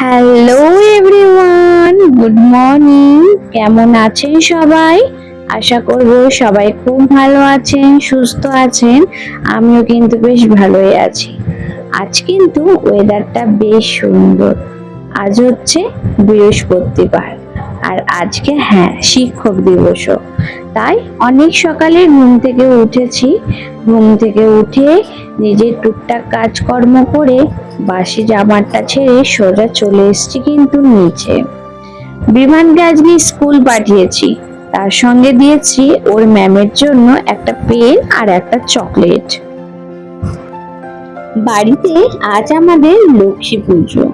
Hello everyone good morning কেমন আছেন সবাই? আশা করব সবাই খুব ভালো আছেন, সুস্থ আছেন। আমিও কিন্তু বেশ ভালোই আছি। আজ কিন্তু ওয়েদারটা বেশ সুন্দর। আজ হচ্ছে বৃহস্পতিবার। আর আজকে হ্যাঁ শিক্ষক দিবসও। তাই অনেক সকালে ঘুম থেকে উঠেছি। ঘুম থেকে উঠে নিজের টুকটাক কাজকর্ম করে বাসি জামাটা ছেড়ে সোজা চলে এসেছি কিন্তু নিচে। বিমানকে আজকে স্কুল পাঠিয়েছি। তার সঙ্গে দিয়েছি ওর ম্যামের জন্য একটা পেন আর একটা চকলেট। বাড়িতে আজ আমাদের লক্ষ্মী পুজো।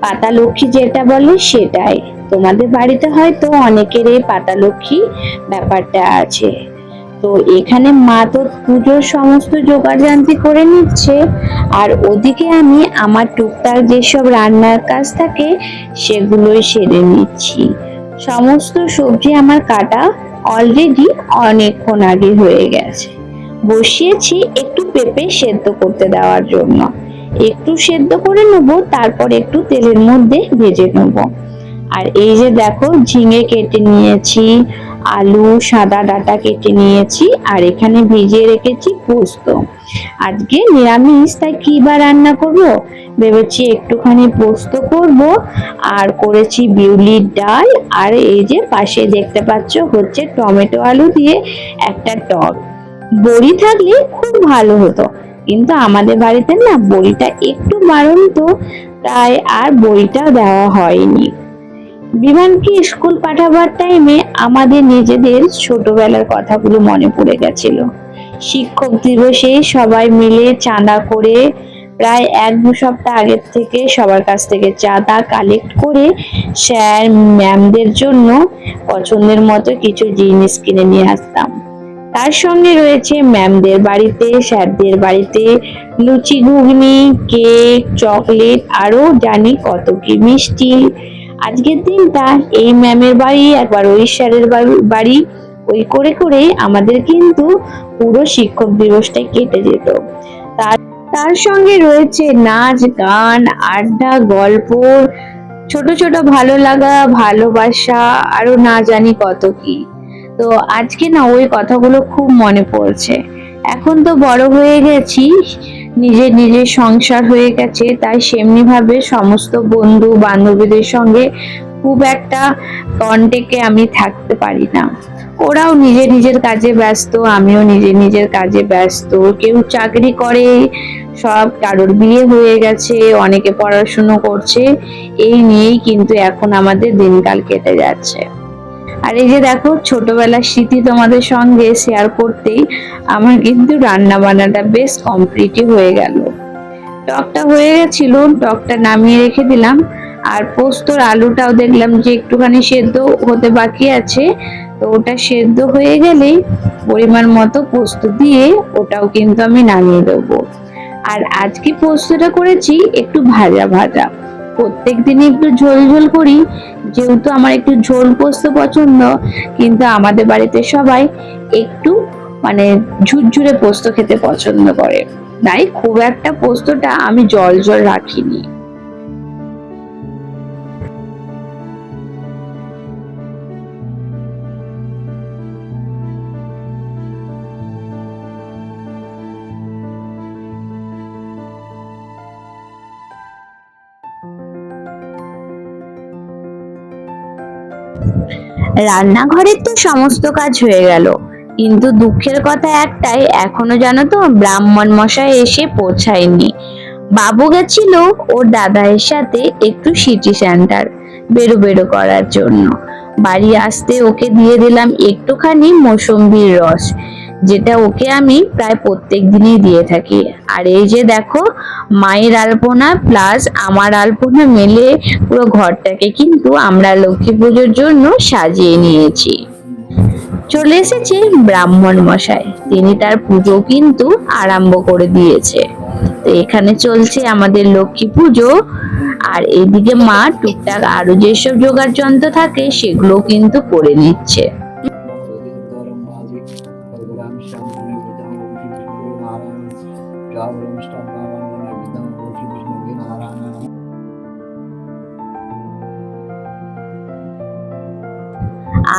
পাতা লক্ষ্মী যেটা বলে সেটাই। তোমাদের বাড়িতে হয়তো অনেকের এই পাতা লক্ষ্মী ব্যাপারটা আছে। তো এখানে মা তো পুজোর সমস্ত জোগাড়যন্ত্রী করে নিচ্ছে। আর ওদিকে আমি আমার টুকটাক যেসব রান্নার কাজ থাকে, সেগুলোই সেরে নিচ্ছি। সমস্ত সবজি আমার কাটা অলরেডি অনেকক্ষণ আগে হয়ে গেছে। বসিয়েছি একটু পেঁপে সেদ্ধ করতে দেওয়ার জন্য। একটু সেদ্ধ করে নেব, তারপর একটু তেলের মধ্যে ভেজে নেব। আর এই যে দেখো, ঝিঙে কেটে নিয়েছি আলু, সাদা ডাটা কেটে নিয়েছি আর এখানে ভিজিয়ে রেখেছি পোস্ত। আজকে নিরামিষ, তাই কি বা রান্না করব? ভেবেছি একটুখানি পোস্ত করব আর করেছি বিউলির ডাল আর এই যে পাশে দেখতে পাচ্ছ হচ্ছে টমেটো আলু দিয়ে একটা টক। বড়ি থাকলে খুব ভালো হতো, কিন্তু আমাদের বাড়িতে না বড়িটা একটু বারণ তো, তাই আর বড়িটা দেওয়া হয়নি। বিমানকে স্কুল পাঠাবার টাইমে আমাদের নিজেদের ছোটবেলার কথাগুলো মনে পড়ে গেছিল। শিক্ষক দিবসে সবাই মিলে চাঁদা করে প্রায় এক দু সপ্তাহ আগের থেকে সবার কাছ থেকে চাঁদা কালেক্ট করে স্যার ম্যামদের জন্য পছন্দের মতো কিছু জিনিস কিনে নিয়ে আসতাম। তার সঙ্গে রয়েছে ম্যামদের বাড়িতে স্যারদের বাড়িতে লুচি, ঘুগনি কেক চকলেট আরও জানি কত কি মিষ্টি আজকের দিনটা এই ম্যামের বাড়ি, একবার ওই স্যারের বাড়ি- ওই করে করে আমাদের কিন্তু পুরো শিক্ষক দিবসটাই কেটে যেত। তার তার সঙ্গে রয়েছে নাচ, গান, আড্ডা, গল্প, ছোট ছোট ভালো লাগা, ভালোবাসা, আরও না জানি কত কি। তো আজকে না ওই কথাগুলো খুব মনে পড়ছে। এখন তো বড় হয়ে গেছি নিজের নিজের সংসার হয়ে গেছে, তাই সেমনি ভাবে সমস্ত বন্ধু বান্ধবীদের সঙ্গে খুব একটা কন্টেকে আমি থাকতে পারি না। ওরাও নিজের নিজের কাজে ব্যস্ত, আমিও নিজের নিজের কাজে ব্যস্ত। কেউ চাকরি করে, সব কারোর বিয়ে হয়ে গেছে, অনেকে পড়াশুনো করছে, এই নিয়েই কিন্তু এখন আমাদের দিনকাল কেটে যাচ্ছে। আর এই যে দেখো, ছোটবেলার স্মৃতি তোমাদের সঙ্গে শেয়ার করতেই আমার কিন্তু রান্না বান্নাটা বেশ কমপ্লিটই হয়ে গেল। টকটা হয়ে গেছিল, টকটা নামিয়ে রেখে দিলাম। আর পোস্তর আলুটাও দেখলাম যে একটুখানি সেদ্ধ হতে বাকি আছে। তো ওটা সেদ্ধ হয়ে গেলেই পরিমাণ মতো পোস্ত দিয়ে ওটাও কিন্তু আমি নামিয়ে দেবো। আর আজকে পোস্তটা করেছি একটু ভাজা ভাজা। প্রত্যেক দিনই একটু ঝোল ঝোল করি, যেহেতু আমার একটু ঝোল পোস্ত পছন্দ, কিন্তু আমাদের বাড়িতে সবাই একটু মানে ঝুরঝুরে পোস্ত খেতে পছন্দ করে। তাই খুব একটা পোস্তটা আমি জল জল রাখিনি। রান্নাঘরের তো সমস্ত কাজ হয়ে গেল। কিন্তু দুঃখের কথা একটাই, এখনও জানো তো ব্রাহ্মণ মশাই এসে পৌঁছায়নি। বাবু গেছিল ওর দাদায়ের সাথে একটু সিটি সেন্টার বেরো বেরো করার জন্য। বাড়ি আসতে ওকে দিয়ে দিলাম একটুখানি মৌসম্বির রস। যেটা ওকে আমি প্রায় প্রত্যেক দিনই দিয়ে থাকি। আর এই যে দেখো, মায়ের আলপনা প্লাস আমার আলপনা মেলে পুরো ঘরটাকে কিন্তু আমরা লক্ষ্মী পুজোর জন্য সাজিয়ে নিয়েছি। চলে এসেছে ব্রাহ্মণ মশাই। তিনি তার পুজো কিন্তু আরম্ভ করে দিয়েছে। তো এখানে চলছে আমাদের লক্ষ্মী পুজো। আর এদিকে মা টুকটাক আরও যেসব জোগাড় যন্ত্র থাকে সেগুলো কিন্তু করে নিচ্ছে।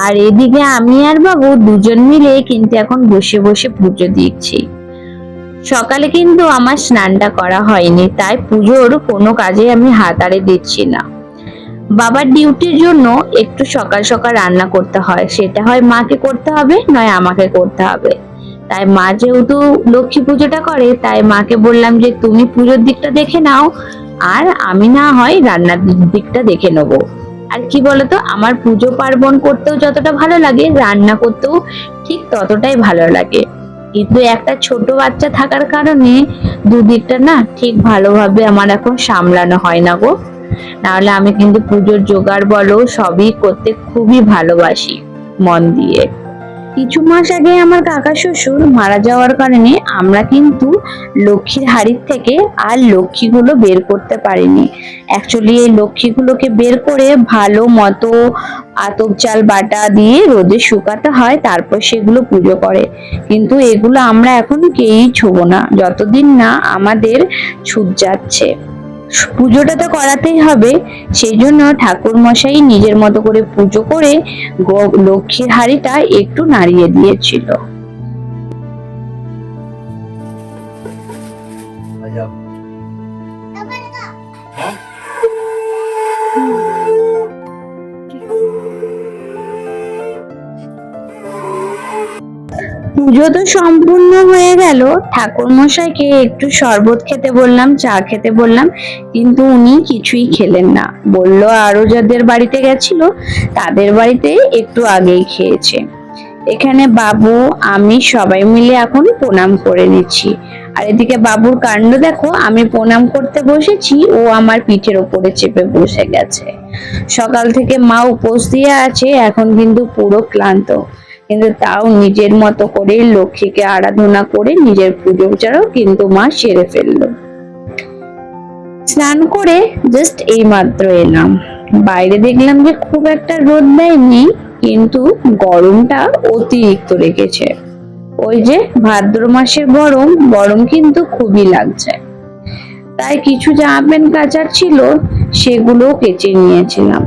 আর এদিকে আমি আর বাবু দুজন মিলে কিন্তু এখন বসে বসে পুজো দিচ্ছি। সকালে কিন্তু আমার স্নানটা করা হয়নি, তাই পুজোর কোনো কাজে আমি হাত আড়ে দিচ্ছি না। বাবার ডিউটির জন্য একটু সকাল সকাল রান্না করতে হয়, সেটা হয় মাকে করতে হবে, নয় আমাকে করতে হবে। তাই মা যেহেতু লক্ষ্মী পুজোটা করে, তাই মাকে বললাম যে তুমি পুজোর দিকটা দেখে নাও, আর আমি না হয় রান্নার দিকটা দেখে নেব। আর কি বলতো, আমার পুজো পার্বণ করতেও যতটা ভালো লাগে, রান্না করতেও ঠিক ততটাই ভালো লাগে। কিন্তু একটা ছোট বাচ্চা থাকার কারণে দুদিকটা না ঠিক ভালোভাবে আমার এখন সামলানো হয় না গো। নাহলে আমি কিন্তু পুজোর জোগাড় বলো সবই করতে খুবই ভালোবাসি মন দিয়ে। কিছু মাস আগে আমার কাকা শ্বশুর মারা যাওয়ার কারণে আমরা কিন্তু লক্ষ্মীর হাড়ির থেকে আর লক্ষ্মীগুলো বের করতে পারিনি। অ্যাকচুয়ালি এই লক্ষ্মীগুলোকে বের করে ভালো মতো আতপ চাল বাটা দিয়ে রোদে শুকাতে হয়, তারপর সেগুলো পুজো করে। কিন্তু এগুলো আমরা এখন কেউই ছোবো না। যতদিন না আমাদের ছুট যাচ্ছে। পুজোটা তো করাতেই হবে। সেই জন্য ঠাকুর মশাই নিজের মতো করে পুজো করে লক্ষ্মীর হাড়িটা একটু নাড়িয়ে দিয়েছিল। পুজো তো সম্পূর্ণ হয়ে গেল। ঠাকুর মশাইকে একটু শরবত খেতে বললাম, চা খেতে বললাম, কিন্তু উনি কিছুই খেলেন না। বলল আরও যাদের বাড়িতে গেছিল, তাদের বাড়িতে একটু আগেই খেয়েছে। এখানে বাবু, আমি সবাই মিলে এখন প্রণাম করে নিচ্ছি। আর এদিকে বাবুর কাণ্ড দেখো, আমি প্রণাম করতে বসেছি, ও আমার পিঠের ওপরে চেপে বসে গেছে। সকাল থেকে মা উপোস দিয়ে আছে, এখন কিন্তু পুরো ক্লান্ত। কিন্তু তাও নিজের মতো করে লক্ষ্মীকে আরাধনা করে নিজের পুজোটাও কিন্তু মা সেরে ফেলল। স্নান করে জাস্ট এই মাত্র এলাম। বাইরে দেখলাম যে খুব একটা রোদ দেয়নি, কিন্তু গরমটা অতিরিক্ত রেখেছে। ওই যে ভাদ্র মাসের গরম গরম কিন্তু খুবই লাগছে। তাই কিছু জামা প্যান্ট কাচার ছিল সেগুলো কেচে নিয়েছিলাম।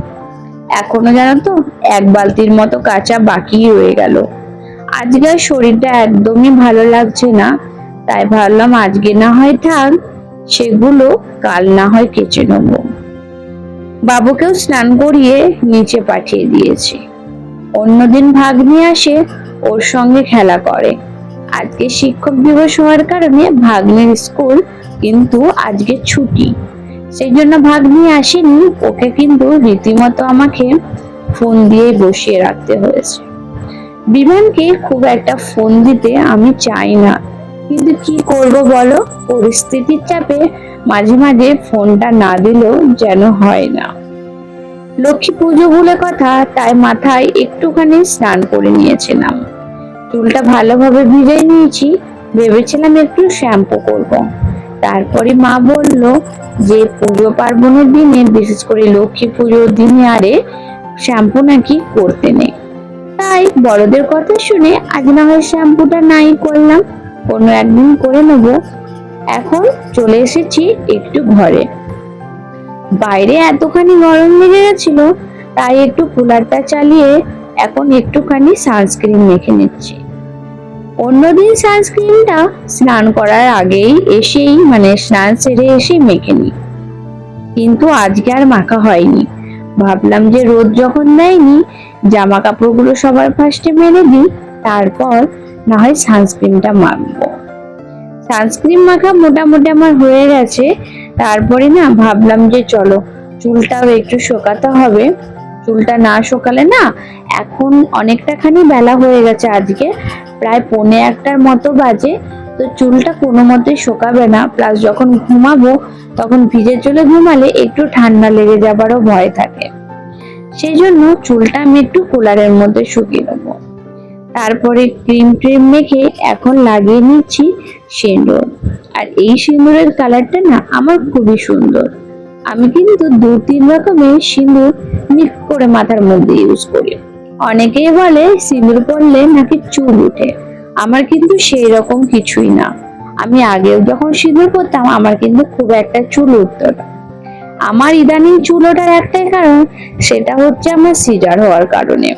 এখনও জানো তো, এক বালতির মতো কাঁচা বাকি রয়ে গেল। আজকে শরীরটা একদমই ভালো লাগছে না, তাই ভাবলাম আজকে না হয় থাক, সেগুলো কাল না হয় কেচে নেব। বাবুকেও স্নান করিয়ে নিচে পাঠিয়ে দিয়েছি। অন্যদিন ভাগ নিয়ে আসে, ওর সঙ্গে খেলা করে। আজকে শিক্ষক দিবস হওয়ার কারণে ভাগ্নের স্কুল কিন্তু আজকে ছুটি। সেই জন্য ভাগ নিয়ে আসেনি। ওকে কিন্তু রীতিমতো আমাকে ফোন দিয়ে বসিয়ে রাখতে হয়েছে। বিমানকে খুব একটা ফোন দিতে আমি চাই না। কিন্তু কি করব বলো? পরিস্থিতির চাপে মাঝে মাঝে ফোনটা না দিলেও যেন হয় না। লক্ষ্মী পুজো বলে কথা, তাই মাথায় একটুখানি স্নান করে নিয়েছিলাম। চুলটা ভালোভাবে ভিজে নিয়েছি। ভেবেছিলাম একটু শ্যাম্পু করব। তারপরে মা বলল যে পুজো পার্বণের দিনে, বিশেষ করে লক্ষ্মী পুজোর দিনে আরে শ্যাম্পু নাকি করতে নেই। তাই বড়দের কথা শুনে আজ না হয় শ্যাম্পুটা নাই করলাম, কোনো একদিন করে নেব। এখন চলে এসেছি একটু ঘরে। বাইরে এতখানি গরম লেগে গেছিল, তাই একটু কুলারটা চালিয়ে এখন একটুখানি সানস্ক্রিন মেখে নিচ্ছি। অন্যদিন সানস্ক্রিনটা স্নান করার আগেই এসেই মানে স্নান সেরে এসেই মেখে নিই। কিন্তু আজকে আর মাখা হয়নি। ভাবলাম যে রোদ যখন দেয়নি জামা কাপড়গুলো সবার ফার্স্টে মেরে দিই, তারপর না হয় সানস্ক্রিনটা মাখবো। সানস্ক্রিন মাখা মোটামুটি আমার হয়ে গেছে। তারপরে না ভাবলাম যে চলো, চুলটাও একটু শোকাতে হবে। চুলটা না শোকালে না, এখন অনেকটা খানি বেলা হয়ে গেছে আজকে। প্রায় পৌনে একটার মতো বাজে, তো চুলটা কোনো মতেই শোকাবে না। প্লাস যখন ঘুমাবো, তখন ভিজে চলে ঘুমালে একটু ঠান্ডা লেগে যাবারও ভয় থাকে। সেই জন্য চুলটা আমি একটু কুলারের মধ্যে শুকিয়ে নেব। তারপরে ক্রিম ট্রিম মেখে এখন লাগিয়ে নিচ্ছি সিঁদুর। আর এই সিঁদুরের কালারটা না আমার খুবই সুন্দর। আমি কিন্তু দু, তিন রকমের সিঁদুর মিক্স করে মাথার মধ্যে ইউজ করি। অনেকেই বলে সিঁদুর পরলে নাকি চুল উঠে। আমার কিন্তু সেই রকম কিছুই না। আমি আগেও যখন সিঁদুর পরতাম, আমার কিন্তু খুব একটা চুল উঠতো না। আমার ইদানিং চুল ওঠার একটাই কারণ, সেটা হচ্ছে আমার সিজার হওয়ার কারণে।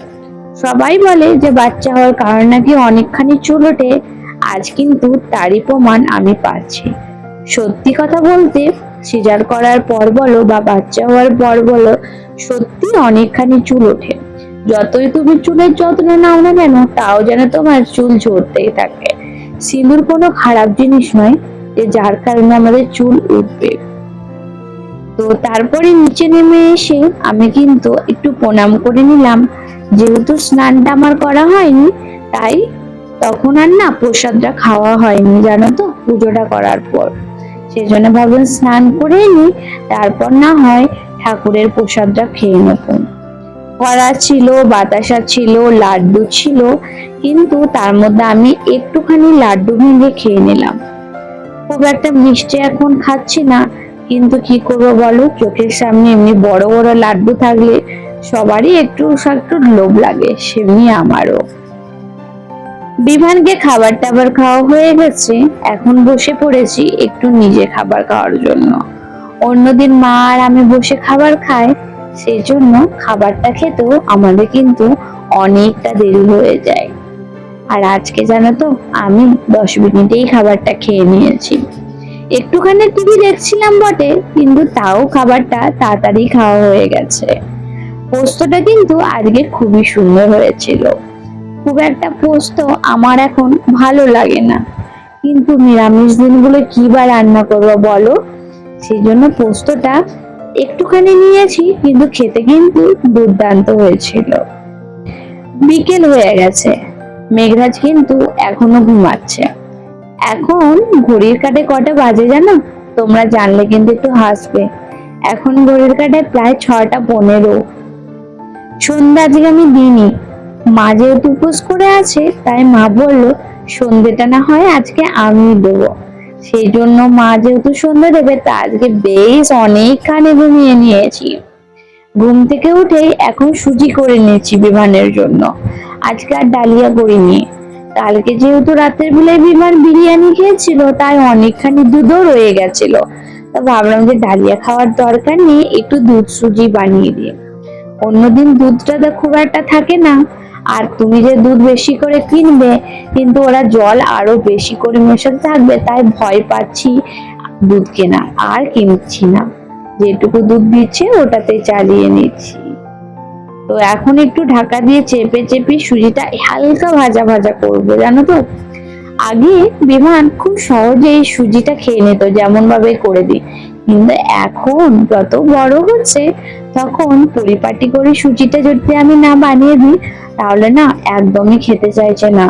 সবাই বলে যে বাচ্চা হওয়ার কারণ নাকি অনেকখানি চুল ওঠে, আজ কিন্তু তারই প্রমাণ আমি পাচ্ছি। সত্যি কথা বলতে সিজার করার পর বলো বা বাচ্চা হওয়ার পর বলো, সত্যি অনেকখানি চুল ওঠে। যতই তুমি চুলের যত্ন নাও না কেন, তাও যেন তোমার চুল ঝরতেই থাকে। সিঁদুর কোনো খারাপ জিনিস নয় যে যার কারণে আমাদের চুল উঠবে। তো তারপরে নিচে নেমে এসে আমি কিন্তু একটু প্রণাম করে নিলাম। যেহেতু স্নানটা আমার করা হয়নি, তাই তখন আর না প্রসাদটা খাওয়া হয়নি, জানো তো? পুজোটা করার পর। সেজন্য ভাবলাম স্নান করে নি তারপর না হয় ঠাকুরের প্রসাদটা খেয়ে নেব। কড়া ছিল, বাতাসা ছিল, লাড্ডু ছিল, কিন্তু তার মধ্যে আমি একটুখানি লাড্ডু ভেঙে খেয়ে নিলাম। খুব একটা মিষ্টি এখন খাচ্ছি না, কিন্তু কি করব বলো? চোখের সামনে এমনি বড় বড় লাড্ডু থাকলে সবারই একটু একটু লোভ লাগে, সেমনি আমারও। বিমানকে খাবার টাবার খাওয়া হয়ে গেছে। এখন বসে পড়েছি একটু নিজে খাবার খাওয়ার জন্য। অন্যদিন মা আর আমি বসে খাবার খাই সেই জন্য খাবারটা খেতেও আমাদের কিন্তু অনেকটা দেরি হয়ে যায়। আর আজকে জানো তো, আমি দশ মিনিটেই খাবারটা খেয়ে নিয়েছি। একটুখানি টিভি দেখছিলাম বটে, কিন্তু তাও খাবারটা তাড়াতাড়ি খাওয়া হয়ে গেছে। পোস্তটা কিন্তু আজকে খুবই সুন্দর হয়েছিল। খুব একটা পোস্ত আমার এখন ভালো লাগে না। কিন্তু নিরামিষ দিনগুলো কি বা রান্না করব বলো? সেই জন্য পোস্তটা একটুখানি নিয়েছি, কিন্তু খেতে কিন্তু দুর্দান্ত হয়েছিল। বিকেল হয়ে গেছে। মেঘরাজ কিন্তু এখনও ঘুমাচ্ছে। এখন ঘড়ির কাটে কটা বাজে জানো? তোমরা জানলে কিন্তু একটু হাসবে। এখন ঘড়ির কাটে প্রায় ছটা পনেরো। সন্ধ্যা আজকে আমি দিইনি। মা যেহেতু উপোস করে আছে, তাই মা বলল সন্ধ্যেটা না হয় আজকে আমি দেবো। সেই জন্য মা যেহেতু সন্ধ্যে দেবে, তা আজকে বেশ অনেকখানি ঘুমিয়ে নিয়েছি। ঘুম থেকে উঠেই এখন সুজি করে নিয়েছি বিমানের জন্য। আজকে আর ডালিয়া করিনি। কালকে যেহেতু রাতের বেলায় বিমান বিরিয়ানি খেয়েছিল, তাই অনেকখানি দুধও রয়ে গেছিল। তা ভাবলাম যে ডালিয়া খাওয়ার দরকার নেই, একটু দুধ সুজি বানিয়ে দিই। অন্যদিন দুধটা তো খুব একটা থাকে না। আর তুমি যে দুধ বেশি করে কিনবে, কিন্তু ওরা জল আরও বেশি করে মেশাতে থাকবে, তাই ভয় পাচ্ছি দুধ কেনা, আর কিনছি না। যেটুকু দুধ দিচ্ছে ওটাতে চালিয়ে নিচ্ছি। তো এখন একটু ঢাকা দিয়ে চেপে চেপে সুজিটা হালকা ভাজা ভাজা করব, জানো তো? আগে বিমান খুব সহজেই সুজিটা খেয়ে নিত যেমন ভাবে করে দিই। কিন্তু এখন যত বড় হচ্ছে, তখন পরিপাটি করে সুজিটা যদি আমি না বানিয়ে দিই, তাহলে না একদমই খেতে চাইছে না।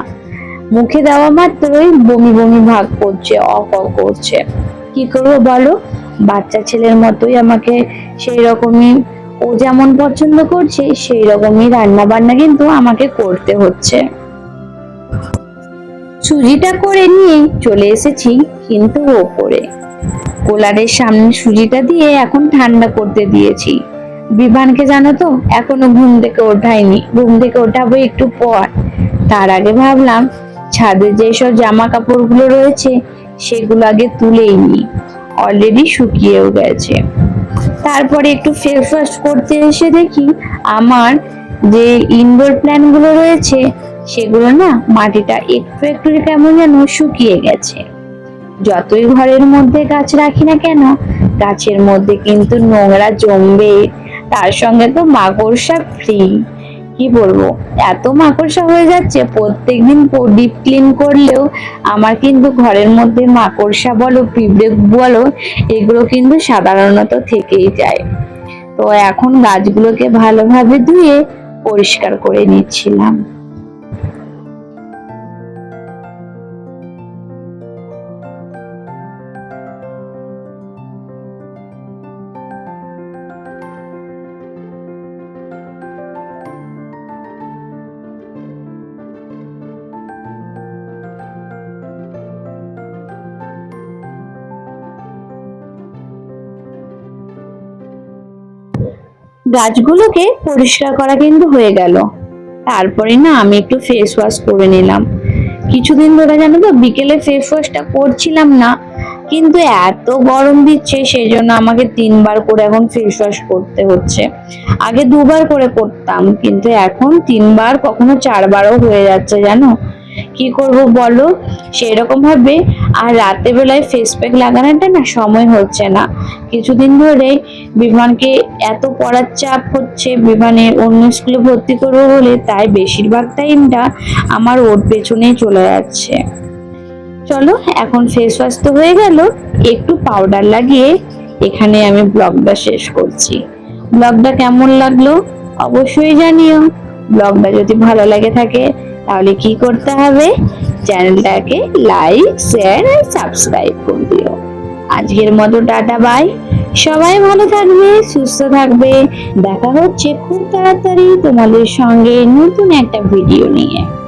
মুখে দেওয়া মাত্রই বমি বমি ভাগ করছে অক করছে। কি করব বলো? বাচ্চা ছেলের মতোই আমাকে সেই রকমই ও যেমন পছন্দ করছে সেই রকমই রান্না বান্না কিন্তু আমাকে করতে হচ্ছে। সুজিটা করে নিয়ে চলে এসেছি কিন্তু ওপরে। কোলারের সামনে সুজিটা দিয়ে এখন ঠান্ডা করতে দিয়েছি। বিমানকে জানো তো, এখনও ঘুম থেকে ওঠায়নি। ঘুম থেকে ওঠাবো একটু পর। তার আগে ভাবলাম, ছাদে যেসব জামা কাপড়গুলো রয়েছে, সেগুলো আগে তুলেই নি অলরেডি শুকিয়েও গেছে। তারপরে একটু ফেস ওয়াশ করতে এসে দেখি, আমার যে ইনডোর প্ল্যান্টগুলো রয়েছে, সেগুলো না মাটিটা একটু একটু কেমন যেন শুকিয়ে গেছে। যতই ঘরের মধ্যে গাছ রাখি না কেন, গাছের মধ্যে কিন্তু নোংরা জমবে। তার সঙ্গে তো মাকড়সা ফ্রি কি বলব? এত মাকড়সা হয়ে যাচ্ছে, প্রত্যেকদিন ডিপ ক্লিন করলেও আমার কিন্তু ঘরের মধ্যে মাকড়সা বলো, পিঁপড়ে বলো, এগুলো কিন্তু সাধারণত থেকেই যায়। তো এখন গাছগুলোকে ভালোভাবে ধুয়ে পরিষ্কার করে নিচ্ছিলাম। গাছগুলোকে পরিষ্কার করা কিন্তু হয়ে গেল। তারপরে না আমি একটু ফেস ওয়াশ করে নিলাম। কিছুদিন ধরে জানো তো বিকেলে ফেস ওয়াশটা করছিলাম না, কিন্তু এত গরম দিচ্ছে সেই জন্য আমাকে তিনবার করে এখন ফেস ওয়াশ করতে হচ্ছে। আগে দুবার করে করতাম, কিন্তু এখন তিনবার, কখনো চারবারও হয়ে যাচ্ছে জানো? কি করব বলো? সেইরকম ভাবে আর রাতে বেলায় ফেস প্যাক লাগানোটা না সময় হচ্ছে না। কিছুদিন ধরে বিমানকে এত পড়ার চাপ হচ্ছে, বিমানে অন্য স্কুলে ভর্তি করব বলে তাই বেশিরভাগ টাইমটা আমার ওর পেছনেই চলে যাচ্ছে। চলো, এখন ফেস ওয়াশ তো হয়ে গেল, একটু পাউডার লাগিয়ে এখানে আমি ব্লগটা শেষ করছি। ব্লগটা কেমন লাগল? অবশ্যই জানিও। ব্লগটা যদি ভালো লাগে থাকে, তাহলে কি করতে হবে? চ্যানেলটাকে লাইক শেয়ার আর সাবস্ক্রাইব করে দিও। আজকের মতো টাটা বাই সবাই ভালো থাকবে, সুস্থ থাকবে। দেখা হচ্ছে খুব তাড়াতাড়ি তোমাদের সঙ্গে নতুন একটা ভিডিও নিয়ে।